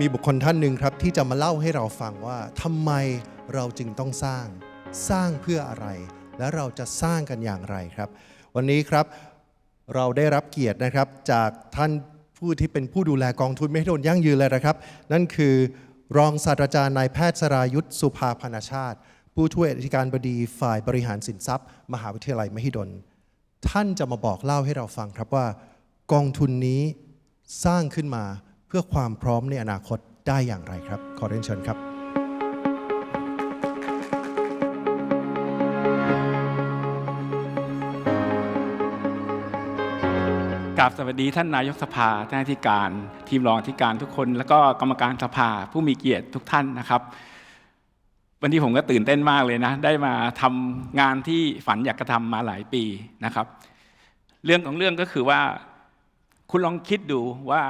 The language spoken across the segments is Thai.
มีบุคคลท่านหนึ่งครับที่จะมาเล่าให้เราฟังว่าทำไมเราจึงต้องสร้าง สร้างเพื่ออะไร และเราจะสร้างกันอย่างไรครับ วันนี้ครับเราได้รับเกียรตินะครับจากท่านผู้ที่เป็นผู้ดูแลกองทุนไม่ให้โดนยั่งยืนเลยนะครับ นั่นคือรองศาสตราจารย์นายแพทย์สรายุทธสุภาพนาชาติ ผู้ช่วยอธิการบดีฝ่ายบริหารสินทรัพย์ มหาวิทยาลัยมหิดล ท่านจะมาบอกเล่าให้เราฟังครับว่า กองทุนนี้สร้างขึ้นมา เพื่อความพร้อมในอนาคตได้อย่างไรครับ ขอเรียนเชิญครับ กราบสวัสดีท่านนายกสภาท่านอธิการ ทีมรองอธิการทุกคน แล้วก็กรรมการสภาผู้มีเกียรติทุกท่านนะครับ วันนี้ผมก็ตื่นเต้นมากเลยนะ ได้มาทำงานที่ฝันอยากกระทำมาหลายปีนะครับ เรื่องของเรื่องก็คือว่า คุณลองคิดดูว่า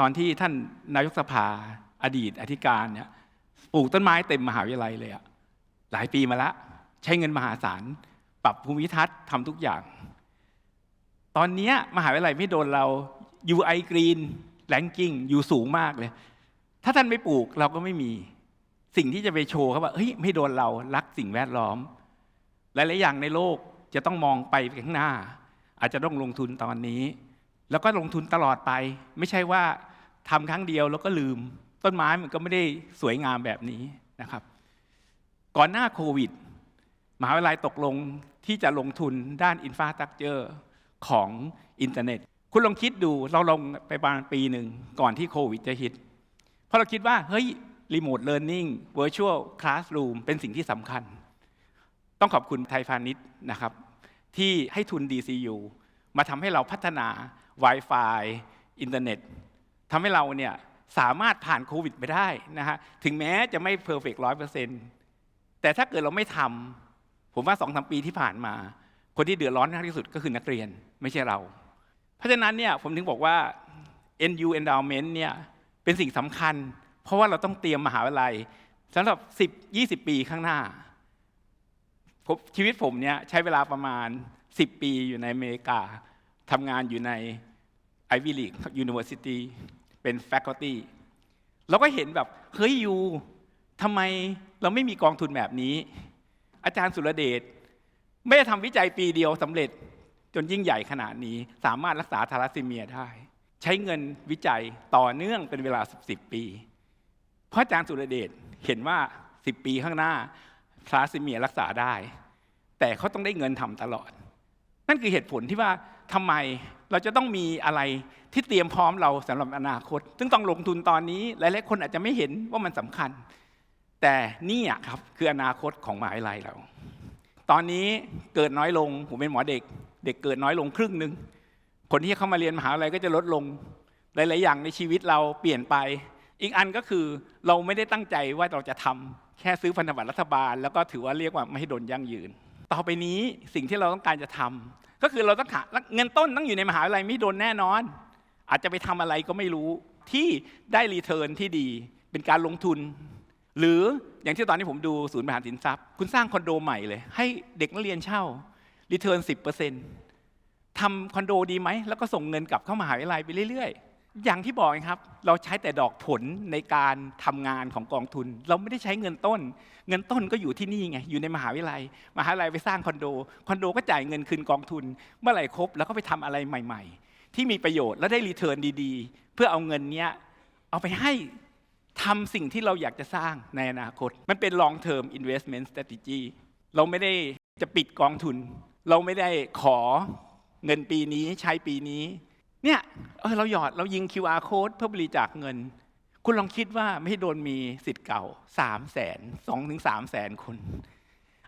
ตอนที่ท่านนายกสภาอดีตอธิการเนี่ยปลูกต้นไม้เต็มมหาวิทยาลัยเลยอะหลายปีมาแล้วใช้เงินมหาศาล ปรับภูมิทัศน์ทำทุกอย่าง ตอนนี้มหาวิทยาลัยไม่โดนเรา UI Green Ranking อยู่สูงมากเลย ถ้าท่านไม่ปลูกเราก็ไม่มี สิ่งที่จะไปโชว์เขาว่าเฮ้ยไม่โดนเรารักสิ่งแวดล้อม หลายๆอย่างในโลกจะต้องมองไปข้างหน้า อาจจะต้องลงทุนตอนนี้ แล้วก็ลงทุนตลอดไป ไม่ใช่ว่า ทำครั้งเดียวแล้วก็ลืม ต้นไม้มันก็ไม่ได้สวยงามแบบนี้นะครับ ก่อนหน้าโควิดมหาวิทยาลัยตกลงที่จะลงทุนด้านอินฟาสตรักเจอร์ของอินเทอร์เน็ต คุณลองคิดดูเราลงไปประมาณปีหนึ่งก่อนที่โควิดจะฮิต เพราะเราคิดว่า เฮ้ยรีโมทเลิร์นนิ่ง virtual classroom เป็นสิ่งที่สำคัญ ต้องขอบคุณไทยพาณิชย์นะครับ ที่ให้ทุน DCU มาทำให้เราพัฒนา Wi-Fi อินเทอร์เน็ต ทำให้เราเนี่ยสามารถผ่านโควิดไปได้นะฮะถึงแม้จะไม่เพอร์เฟกต์ร้อยเปอร์เซ็นต์แต่ถ้าเกิดเราไม่ทำผมว่าสองสามปีที่ผ่านมา คนที่เดือดร้อนมากที่สุดก็คือนักเรียนไม่ใช่เรา เพราะฉะนั้นเนี่ยผมถึงบอกว่า NU endowment เนี่ยเป็นสิ่งสำคัญ เพราะว่าเราต้องเตรียมมหาวิทยาลัยสำหรับ 10 20 ปีข้างหน้าชีวิตผมเนี่ยใช้เวลาประมาณ 10 ปีอยู่ในอเมริกาทำงานอยู่ใน Ivy League University เป็น faculty เราก็เห็นแบบเฮ้ยยูทำไมเราไม่มีกองทุนแบบนี้ อาจารย์สุรเดชไม่ได้ทำวิจัยปีเดียวสำเร็จจนยิ่งใหญ่ขนาดนี้ สามารถรักษาทาลัสซีเมียได้ ใช้เงินวิจัยต่อเนื่องเป็นเวลา 10 ปี เพราะอาจารย์สุรเดชเห็นว่า 10 ปีข้างหน้าทาลัสซีเมียรักษาได้ แต่เขาต้องได้เงินทำตลอด นั่นคือเหตุผลที่ว่า ทำไมเราจะต้องมีอะไรที่เตรียมพร้อมเราสำหรับอนาคต ซึ่งต้องลงทุนตอนนี้ หลายๆคนอาจจะไม่เห็นว่ามันสำคัญ แต่นี่ครับคืออนาคตของมหาวิทยาลัยเรา ตอนนี้เกิดน้อยลงผมเป็นหมอเด็ก เด็กเกิดน้อยลงครึ่งหนึ่งคนที่เข้ามาเรียนมหาวิทยาลัยก็จะลดลงหลาย ๆ อย่างในชีวิตเราเปลี่ยนไป อีกอันก็คือเราไม่ได้ตั้งใจว่าเราจะทำแค่ซื้อพันธบัตรรัฐบาล แล้วก็ถือว่าเรียกว่าไม่ให้โดนยั่งยืน ต่อไปนี้สิ่งที่เราต้องการจะทำ ก็คือเราต้องหาเงินต้นต้องอยู่ในมหาวิทยาลัยไม่โดนแน่นอน อาจจะไปทำอะไรก็ไม่รู้ที่ได้รีเทิร์นที่ดีเป็นการลงทุน หรืออย่างที่ตอนนี้ผมดูศูนย์บริหารสินทรัพย์ คุณสร้างคอนโดใหม่เลย ให้เด็กนักเรียนเช่ารีเทิร์นสิบเปอร์เซ็นต์ทำคอนโดดีไหม แล้วก็ส่งเงินกลับเข้ามหาวิทยาลัยไปเรื่อยๆ อย่างที่บอกครับ เราใช้แต่ดอกผลในการทำงานของกองทุน เราไม่ได้ใช้เงินต้น เงินต้นก็อยู่ที่นี่ไง อยู่ในมหาวิทยาลัย มหาวิทยาลัยไปสร้างคอนโด คอนโดก็จ่ายเงินคืนกองทุน เมื่อไหร่ครบแล้วก็ไปทำอะไรใหม่ ๆ ที่มีประโยชน์และได้รีเทิร์นดีๆ เพื่อเอาเงินเนี้ยเอาไปให้ทำสิ่งที่เราอยากจะสร้างในอนาคต มันเป็น long term investment strategy เราไม่ได้จะปิดกองทุน เราไม่ได้ขอเงินปีนี้ใช้ปีนี้ เนี่ยเออเราหยอดเรายิง QR code เพื่อบริจาคเงิน คุณลองคิดว่าไม่ให้โดนมีสิทธิ์เก่าสามแสนสองถึงสามแสนคน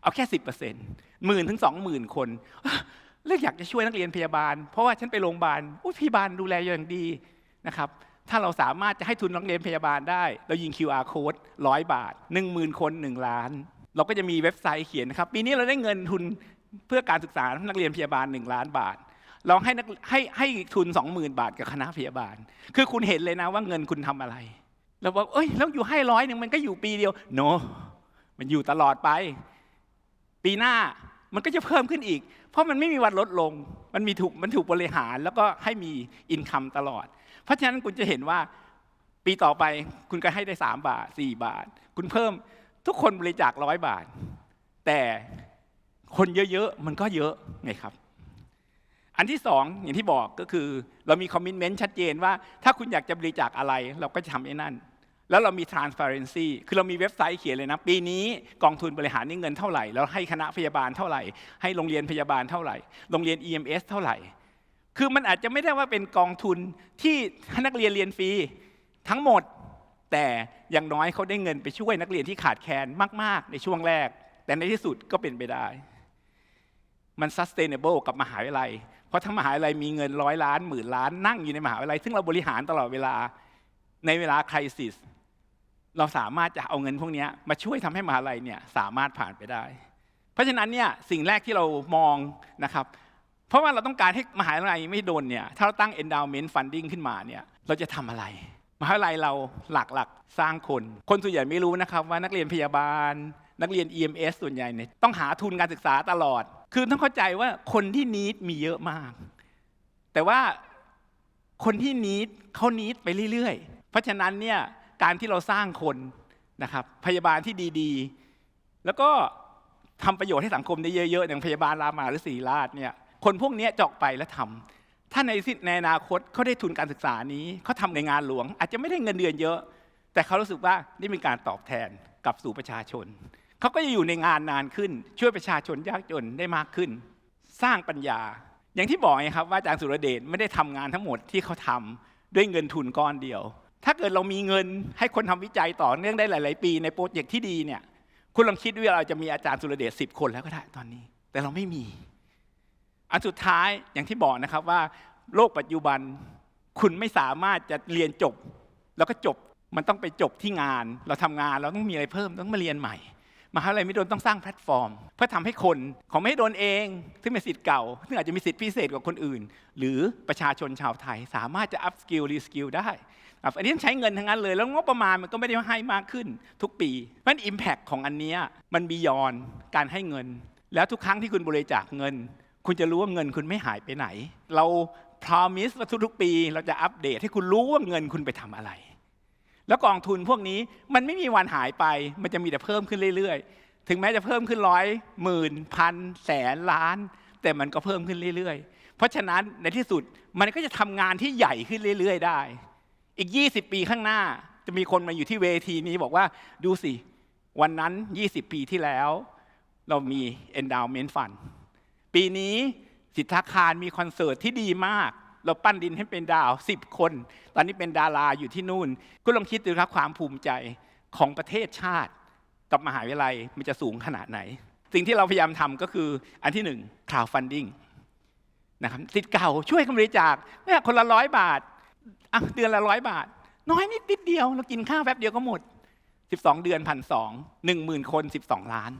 เอาแค่สิบเปอร์เซ็นต์หมื่นถึงสองหมื่นคนเลือกอยากจะช่วยนักเรียนพยาบาล เพราะว่าฉันไปโรงพยาบาลพยาบาลดูแลอย่างดีนะครับ ถ้าเราสามารถจะให้ทุนนักเรียนพยาบาลได้ เรายิง QR code ร้อยบาท1 0,000คน1ล้าน เราก็จะมีเว็บไซต์เขียนนะครับ ปีนี้เราได้เงินทุนเพื่อการศึกษานักเรียนพยาบาล1ล้านบาท ลองให้นักให้ให้ทุน20,000บาทกับคณะพยาบาล คือคุณเห็นเลยนะว่าเงินคุณทำอะไรเราบอกเอ้ยแล้วอยู่ให้ร้อยหนึ่งมันก็อยู่ปีเดียว โนมันอยู่ตลอดไป ปีหน้ามันก็จะเพิ่มขึ้นอีก เพราะมันไม่มีวันลดลง มันมีถูกมันถูกบริหารแล้วก็ให้มีอินคัมตลอด เพราะฉะนั้นคุณจะเห็นว่าปีต่อไปคุณก็ให้ได้สามบาทสี่บาท คุณเพิ่มทุกคนบริจาคร้อยบาท แต่คนเยอะๆมันก็เยอะไงครับ อันที่สองอย่างที่บอกก็คือ เรามีคอมมิชเมนต์ชัดเจนว่า ถ้าคุณอยากจะบริจาคอะไร เราก็จะทำไอ้นั่น แล้วเรามี transparency คือเรามีเว็บไซต์เขียนเลยนะ ปีนี้กองทุนบริหารนี่เงินเท่าไหร่ แล้วให้คณะพยาบาลเท่าไหร่ ให้โรงเรียนพยาบาลเท่าไหร่ โรงเรียน EMS เท่าไหร่ คือมันอาจจะไม่ได้ว่าเป็นกองทุนที่ให้นักเรียนเรียนฟรีทั้งหมด แต่อย่างน้อยเขาได้เงินไปช่วยนักเรียนที่ขาดแคลนมาก ๆ ในช่วงแรก แต่ในที่สุดก็เป็นไปได้ มัน sustainable กับมหาวิทยาลัย เพราะทั้งมหาวิทยาลัยมีเงินร้อยล้านหมื่นล้านนั่งอยู่ในมหาวิทยาลัย ซึ่งเราบริหารตลอดเวลาในเวลาคริสิสเราสามารถจะเอาเงินพวกนี้มาช่วยทำให้มหาลัยเนี่ยสามารถผ่านไปได้ เพราะฉะนั้นเนี่ยสิ่งแรกที่เรามองนะครับ เพราะว่าเราต้องการให้มหาวิทยาลัยไม่โดนเนี่ยถ้าเราตั้ง endowment funding ขึ้นมาเนี่ยเราจะทำอะไร มหาวิทยาลัยเราหลักๆ สร้างคน คนส่วนใหญ่ไม่รู้นะครับว่านักเรียนพยาบาล นักเรียน EMS ส่วนใหญ่เนี่ยต้องหาทุนการศึกษาตลอด คือต้องเข้าใจว่าคนที่นิดมีเยอะมาก แต่ว่าคนที่นิดเขานิดไปเรื่อยๆ เพราะฉะนั้นเนี่ยการที่เราสร้างคนนะครับพยาบาลที่ดีๆ แล้วก็ทำประโยชน์ให้สังคมได้เยอะๆ อย่างพยาบาลรามาหรือศรีราชเนี่ยคนพวกนี้จอกไปแล้วทำถ้าในสิในอนาคตเขาได้ทุนการศึกษานี้เขาทำในงานหลวง อาจจะไม่ได้เงินเดือนเยอะ แต่เขารู้สึกว่านี่เป็นการตอบแทนกับสู่ประชาชน เขาก็จะอยู่ในงานนานขึ้น ช่วยประชาชนยากจนได้มากขึ้น สร้างปัญญา อย่างที่บอกไงครับว่าอาจารย์สุรเดชไม่ได้ทำงานทั้งหมดที่เขาทำด้วยเงินทุนก้อนเดียว ถ้าเกิดเรามีเงินให้คนทำวิจัยต่อเนื่องได้หลาย ๆ ปีในโปรเจกต์ที่ดีเนี่ยคุณลองคิดว่าเราจะมีอาจารย์สุรเดชสิบคนแล้วก็ได้ตอนนี้ แต่เราไม่มี อันสุดท้ายอย่างที่บอกนะครับว่า โลกปัจจุบันคุณไม่สามารถจะเรียนจบ แล้วก็จบมันต้องไปจบที่งาน เราทำงานเราต้องมีอะไรเพิ่มต้องมาเรียนใหม่ มหาวิทยาลัยม่โดนต้องสร้างแพลตฟอร์ม เพื่อทำให้คนของไม่โดนเอง ซึ่งเป็นสิทธิ์เก่า ซึ่งอาจจะมีสิทธิพิเศษกว่าคนอื่น หรือประชาชนชาวไทยสามารถจะอัพสกิลรีสกิลได้อันนี้ใช้เงินทั้งนั้นเลย แล้วงบประมาณมันก็ไม่ได้ให้มากขึ้นทุกปีเพราะนั้นอิมแพคของอันเนี้ยมันบียอนการให้เงิน แล้วทุกครั้งที่คุณบริจาคเงิน คุณจะรู้ว่าเงินคุณไม่หายไปไหน เรา promise ว่าทุกๆปี เราจะอัปเดตให้คุณรู้ว่าเงินคุณไปทำอะไร แล้วกองทุนพวกนี้มันไม่มีวันหายไป มันจะมีแต่เพิ่มขึ้นเรื่อยๆ ถึงแม้จะเพิ่มขึ้นร้อยหมื่นพันแสนล้าน แต่มันก็เพิ่มขึ้นเรื่อยๆ เพราะฉะนั้นในที่สุดมันก็จะทำงานที่ใหญ่ขึ้นเรื่อยๆ ได้ อีก 20 ปีข้างหน้าจะมีคนมาอยู่ที่เวทีนี้บอกว่าดูสิ วันนั้น 20 ปีที่แล้ว เรามี endowment fund ปีนี้สิทธาคารมีคอนเสิร์ตที่ดีมาก เราปั้นดินให้เป็นดาวสิบคน ตอนนี้เป็นดาราอยู่ที่นู่นก็ลองคิดดูครับความภูมิใจของประเทศชาติ กับมหาวิทยาลัยมันจะสูงขนาดไหน สิ่งที่เราพยายามทำก็คืออันที่หนึ่ง crowdfunding นะครับสิทธิ์เก่าช่วยกันบริจาคเนี่ยคนละร้อยบาทเดือนละร้อยบาท น้อยนิดนิดเดียว เรากินข้าวแป๊บเดียวก็หมด 12 เดือนพันสองหนึ่งหมื่นคน 12 ล้าน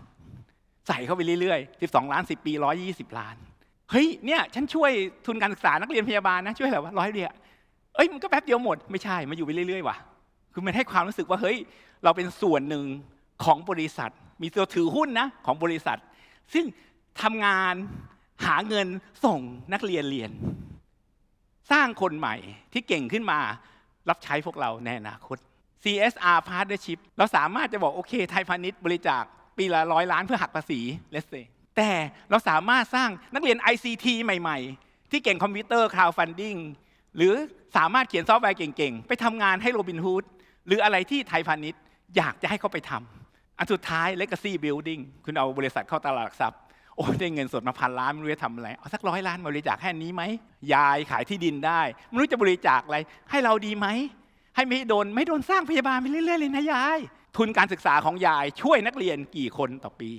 ใส่เข้าไปเรื่อยๆ 12 ล้าน 10 ปี 120 ล้าน เฮ้ยเนี่ยฉันช่วยทุนการศึกษานักเรียนพยาบาลนะช่วยอะไรวะร้อยเดียวเอ้ยมันก็แป๊บเดียวหมดไม่ใช่มาอยู่ไปเรื่อยๆว่ะคือมันให้ความรู้สึกว่าเฮ้ยเราเป็นส่วนหนึ่งของบริษัท มีตัวถือหุ้นนะของบริษัท ซึ่งทำงานหาเงินส่งนักเรียนเรียน สร้างคนใหม่ที่เก่งขึ้นมารับใช้พวกเราในอนาคต CSR Partnership เราสามารถจะบอกโอเคไทยพาณิชย์บริจาคปีละร้อยล้านเพื่อหักภาษี let's say แต่เราสามารถสร้างนักเรียน ICT ใหม่ ๆ ที่เก่งคอมพิวเตอร์ crowdfunding หรือสามารถเขียนซอฟต์แวร์เก่งๆ ไปทำงานให้โรบินฮูดหรืออะไรที่ไทยพาณิชย์อยากจะให้เขาไปทำอันสุดท้าย legacy building คุณเอาบริษัทเข้าตลาดหลักทรัพย์โอ้ได้เงินสดมาพันล้านไม่รู้จะทำอะไร เอาสักร้อยล้านมาบริจาคแค่นี้ไหม ยายขายที่ดินได้ ไม่รู้จะบริจาคอะไร ให้เราดีไหม ให้ไม่โดนไม่โดนสร้างพยาบาลไปเรื่อยๆเลยนะยาย ทุนการศึกษาของยายช่วยนักเรียนกี่คนต่อปี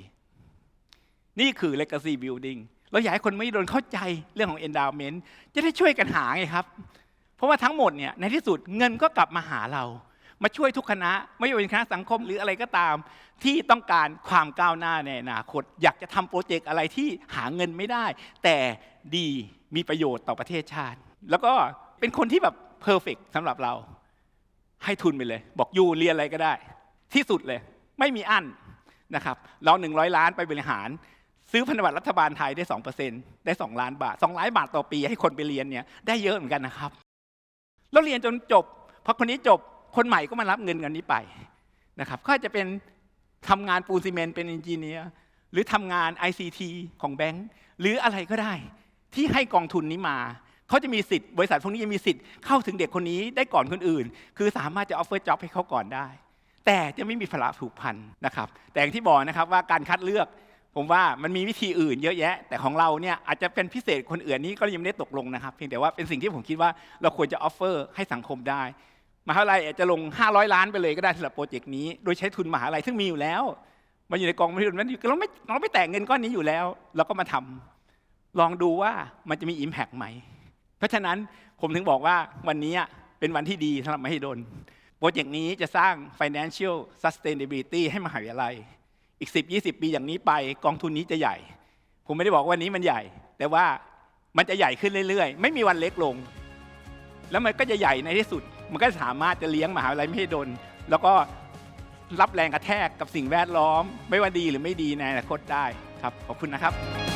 นี่คือ legacy building เราอยากให้คนไม่โดนเข้าใจเรื่องของ endowment จะได้ช่วยกันหาไงครับ เพราะว่าทั้งหมดเนี่ยในที่สุดเงินก็กลับมาหาเรา มาช่วยทุกคณะ ไม่ว่าเป็นคณะสังคมหรืออะไรก็ตาม ที่ต้องการความก้าวหน้าในอนาคต อยากจะทำโปรเจกต์อะไรที่หาเงินไม่ได้ แต่ดีมีประโยชน์ต่อประเทศชาติ แล้วก็เป็นคนที่แบบเพอร์เฟกสำหรับเรา ให้ทุนไปเลย บอกอยู่เรียนอะไรก็ได้ ที่สุดเลย ไม่มีอั้นนะครับเราหนึ่งร้อยล้านไปบริหาร ซื้อพันธบัตรรัฐบาลไทยได้สองเปอร์เซ็นได้สองล้านบาทสองล้านบาทต่อปีให้คนไปเรียนเนี่ยได้เยอะเหมือนกันนะครับ แล้วเรียนจนจบพอคนนี้จบคนใหม่ก็มารับเงินเงินนี้ไปนะครับก็อาจะเป็นทำงานปูนซีเมนต์เป็นเอนจิเนียร์หรือทำงาน ICT ของแบงก์หรืออะไรก็ได้ ที่ให้กองทุนนี้มาเขาจะมีสิทธิ์บริษัทพวกนี้จะมีสิทธิ์เข้าถึงเด็กคนนี้ได้ก่อนคนอื่น คือสามารถจะออฟเฟอร์จ็อบให้เขาก่อนได้ แต่จะไม่มีภาระผูกพันนะครับ แต่อย่างที่บอกนะครับว่าการคัดเลือก ผมว่ามันมีวิธีอื่นเยอะแยะ แต่ของเราเนี่ยอาจจะเป็นพิเศษคนอื่นนี้ก็ยังไม่ได้ตกลงนะครับ เพียงแต่ว่าเป็นสิ่งที่ผมคิดว่าเราควรจะออฟเฟอร์ให้สังคมได้มหาลัยอาจจะลง 500 ล้านไปเลยก็ได้สำหรับโปรเจกต์นี้ โดยใช้ทุนมหาลัยซึ่งมีอยู่แล้วมาอยู่ในกองทุนนั้นเราไม่เราไม่แต่งเงินก้อนนี้อยู่แล้ว เราก็มาทำลองดูว่ามันจะมี Impact ไหม เพราะฉะนั้นผมถึงบอกว่าวันนี้เป็นวันที่ดีสำหรับมหิดลโปรเจกต์นี้จะสร้าง financial sustainability ให้มหาวิทยาลัย อีก 10 20 ปีอย่างนี้ไปกองทุนนี้จะใหญ่ ผมไม่ได้บอกวันนี้มันใหญ่ แต่ว่ามันจะใหญ่ขึ้นเรื่อยๆ ไม่มีวันเล็กลง แล้วมันก็จะใหญ่ในที่สุด มันก็สามารถจะเลี้ยงมหาวิทยาลัยมหิดล แล้วก็รับแรงกระแทกกับสิ่งแวดล้อม ไม่ว่าดีหรือไม่ดีในอนาคตได้ครับขอบคุณนะครับ